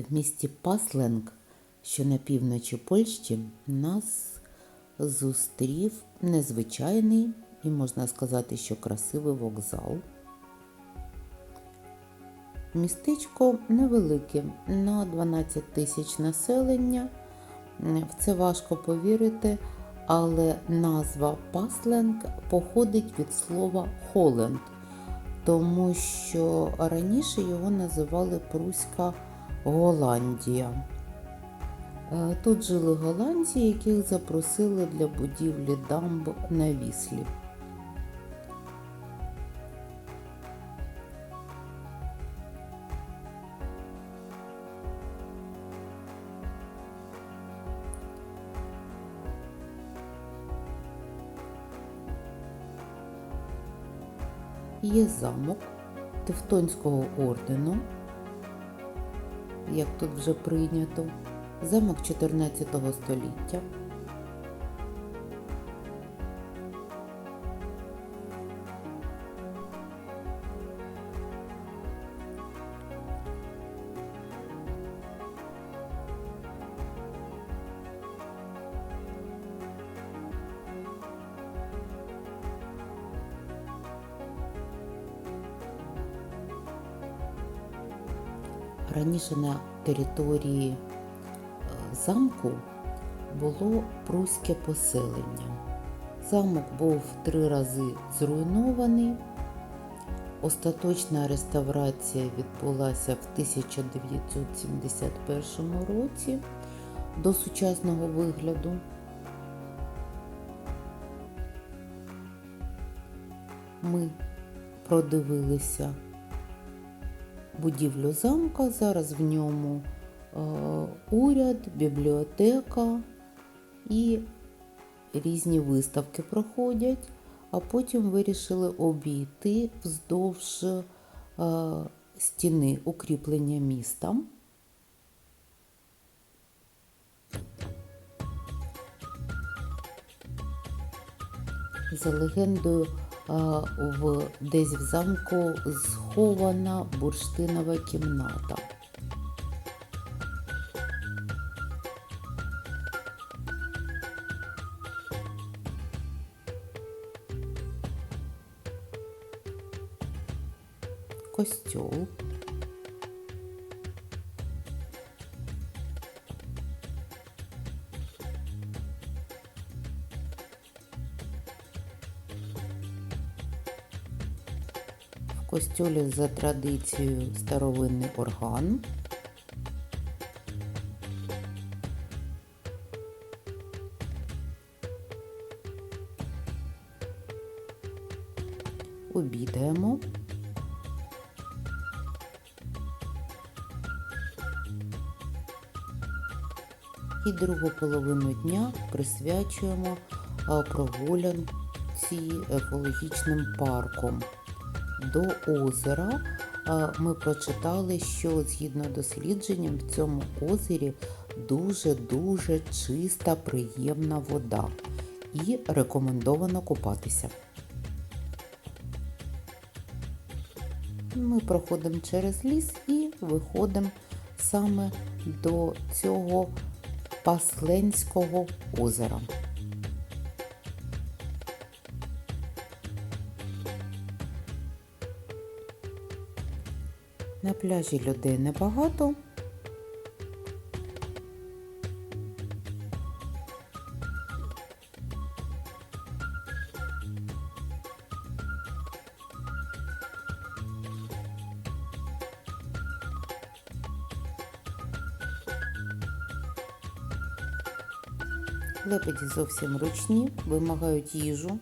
в місті Пасленк, що на півночі Польщі, нас зустрів незвичайний і можна сказати, що красивий вокзал. Містечко невелике, на 12 тисяч населення. В це важко повірити, але назва Пасленк походить від слова Холленд, тому що раніше його називали Пруська Голландія. Е, Тут жили голландці, яких запросили для будівлі дамб на Віслі. Є замок Тевтонського ордену, як тут вже прийнято, замок 14 століття. Раніше на території е, замку було пруське поселення. Замок був три рази зруйнований. Остаточна реставрація відбулася в 1971 році до сучасного вигляду. Ми продивилися будівлю замка. Зараз в ньому е, уряд, бібліотека і різні виставки проходять, а потім вирішили обійти вздовж е, стіни укріплення міста. За легендою, в, десь в замку схована бурштинова кімната. Костюл. Костюлі за традицією старовинний орган. Обідаємо. І другу половину дня присвячуємо прогулянці екологічним парком. До озера ми прочитали, що згідно дослідженням в цьому озері дуже-дуже чиста, приємна вода і рекомендовано купатися. Ми проходимо через ліс і виходимо саме до цього Пасленського озера. На пляжі людей небагато. Лебеді зовсім ручні, вимагають їжу.